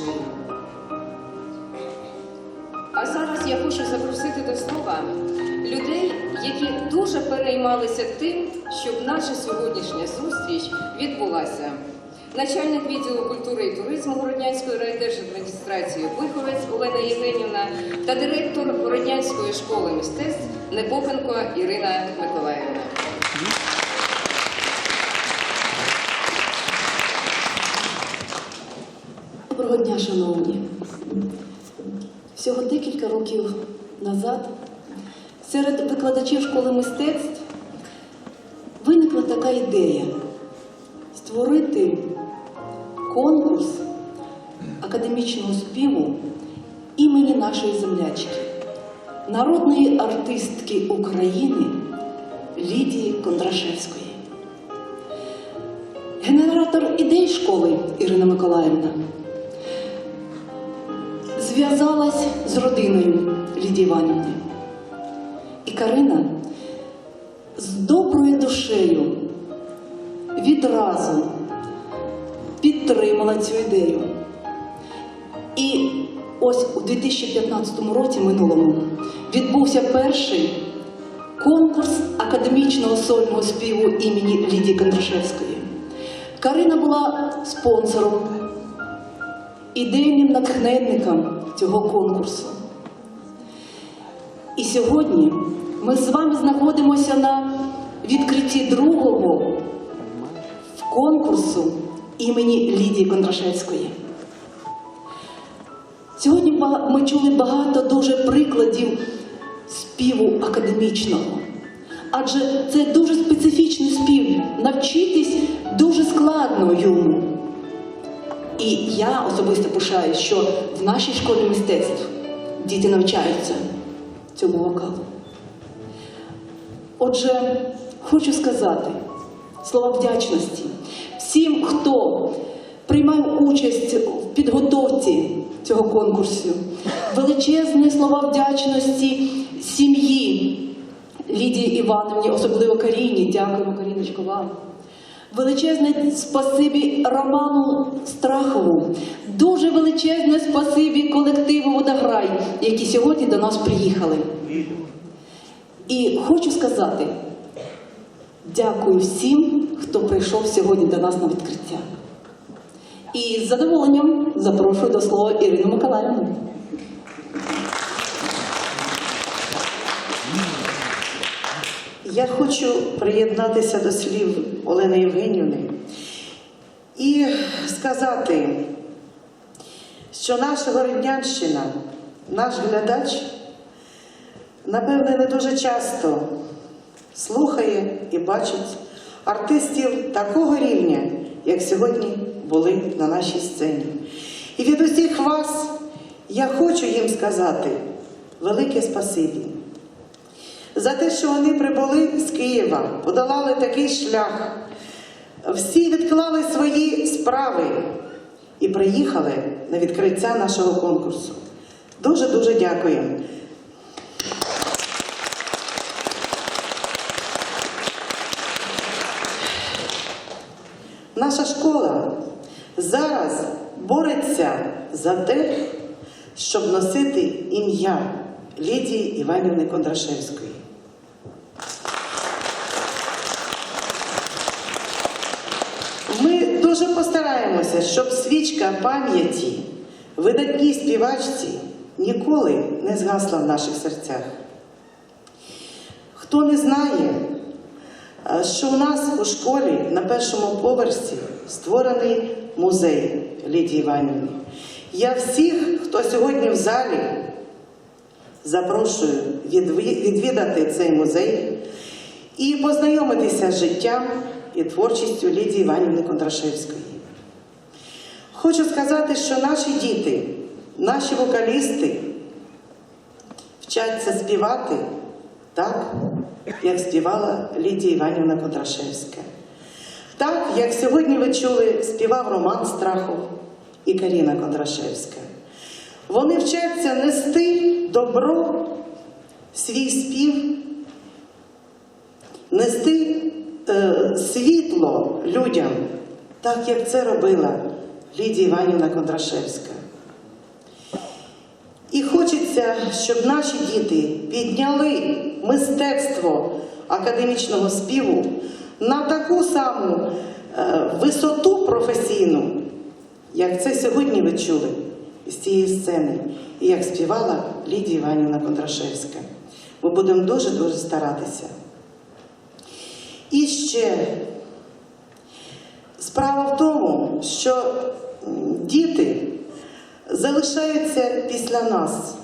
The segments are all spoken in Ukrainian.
дружину. А зараз я хочу запросити до слова людей, які дуже переймалися тим, щоб наша сьогоднішня зустріч відбулася. Начальник відділу культури і туризму Городнянської райдержадміністрації Виховець Олена Євгенівна та директор Городнянської школи мистецтв Непопенко Ірина Миколаївна. Доброго дня, шановні. Всього декілька років назад серед викладачів школи мистецтв виникла така ідея створити конкурс академічного співу імені нашої землячки, народної артистки України Лідії Кондрашевської. Генератор ідей школи Ірина Миколаївна зв'язалась з родиною Лідії Іванівни. І Карина з доброю душею відразу підтримала цю ідею. І ось у 2015 році минулому відбувся перший конкурс академічного сольного співу імені Лідії Кондрашевської. Карина була спонсором ідейним натхненником цього конкурсу. І сьогодні ми з вами знаходимося на відкритті другого конкурсу імені Лідії Кондрашевської. Сьогодні ми чули багато дуже прикладів співу академічного. Адже це дуже специфічний спів. Навчитись дуже складно йому. І я особисто пишаюсь, що в нашій школі мистецтв діти навчаються цьому вокалу. Отже, хочу сказати слова вдячності всім, хто приймав участь в підготовці цього конкурсу. Величезні слова вдячності сім'ї Лідії Івановні, особливо Каріні. Дякуємо, Каріночко, вам. Величезне спасибі Роману Страхову. Дуже величезне спасибі колективу Водограй, які сьогодні до нас приїхали. І хочу сказати дякую всім, хто прийшов сьогодні до нас на відкриття. І з задоволенням запрошую до слова Ірину Миколаївну. Я хочу приєднатися до слів Олени Євгенівни і сказати, що наша Городнянщина, наш глядач, напевне, не дуже часто слухає і бачить артистів такого рівня, як сьогодні були на нашій сцені. І від усіх вас я хочу їм сказати велике спасибі за те, що вони прибули з Києва, подолали такий шлях. Всі відклали свої справи і приїхали на відкриття нашого конкурсу. Дуже дуже дякую. Наша школа зараз бореться за те, щоб носити ім'я Лідії Іванівни Кондрашевської. Ми дуже постараємося, щоб свічка пам'яті видатній співачці ніколи не згасла в наших серцях. Хто не знає, е, що у нас у школі на першому поверсі створений музей Лідії Іванівни. Я всіх, хто сьогодні в залі, запрошую відвідати цей музей і познайомитися з життям і творчістю Лідії Іванівни Кондрашевської. Хочу сказати, що наші діти, наші вокалісти вчаться співати так, як співала Лідія Іванівна Кондрашевська. Так, як сьогодні ви чули, співав Роман Страхов і Каріна Кондрашевська. Вони вчаться нести добро, свій спів, нести е, світло людям, так як це робила Лідія Іванівна Кондрашевська. І хочеться, щоб наші діти підняли мистецтво академічного співу на таку саму е, висоту професійну, як це сьогодні ви чули з цієї сцени, і як співала Лідія Іванівна Кондрашевська. Ми будемо дуже-дуже старатися. І ще справа в тому, що діти залишаються після нас.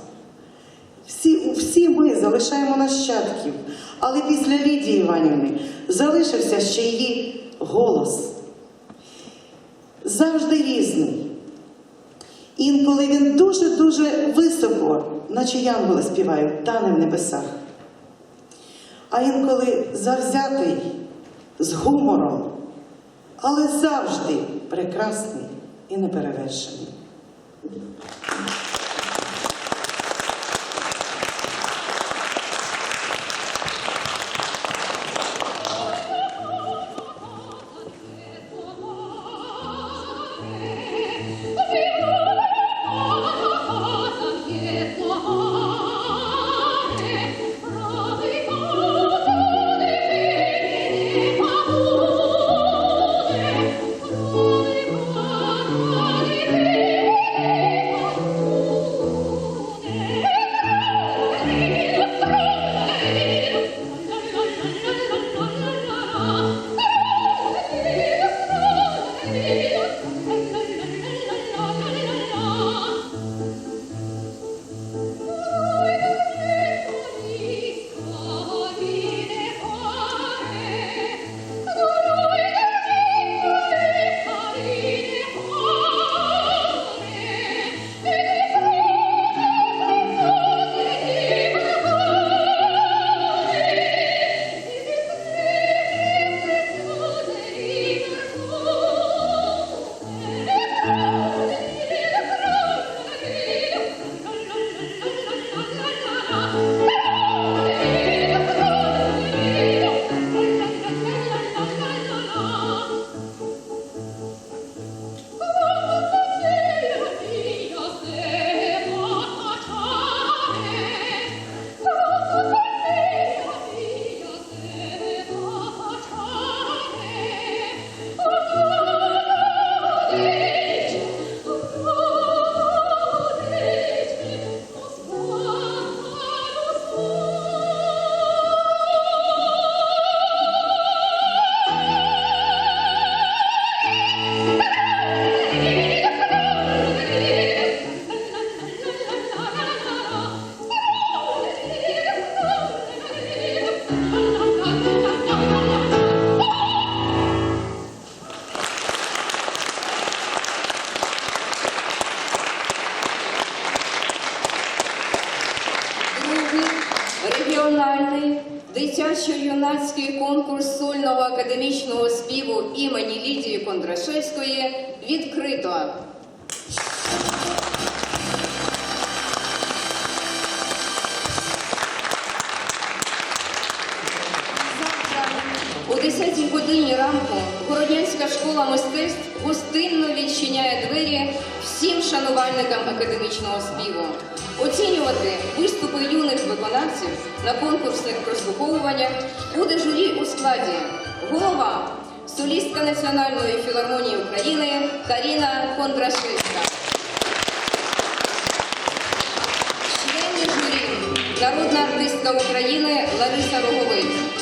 Всі, всі ми залишаємо нащадків, але після Лідії Іванівни залишився ще її голос. Завжди різний. Інколи він дуже-дуже високо, наче янголи співають, тане в небесах. А інколи завзятий, з гумором, але завжди прекрасний і неперевершений. Шанувальникам академічного співу. Оцінювати виступи юних виконавців на конкурсних прослуховуваннях буде журі у складі голова, солістка Національної філармонії України Каріна Кондрашевська. Члени журі, народна артистка України Лариса Роговець.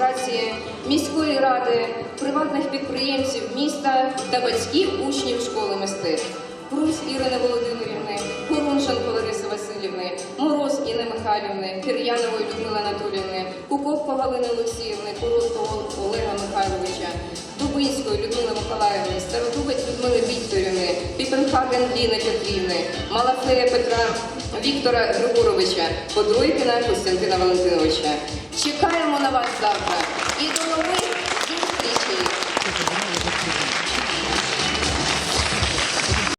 Райдержадміністрації, міської ради, приватних підприємців міста та батьків учнів школи мистецтв. Прус Ірини Володимирівни, Хорунженко Лариси Васильівни, Мороз Інни Михайлівни, Кир'янової Людмили Анатоліївни, Куковко Галини Олексіївни, Короткого Олега Михайловича, Дубинської Людмили Миколаївни, Стародубець Людмили Вікторівни, Піпенхаген Ліни Петрівни, Малафея Петра Віктора Григоровича, Подройкіна Костянтина Валентиновича. Чекаємо на вас завтра.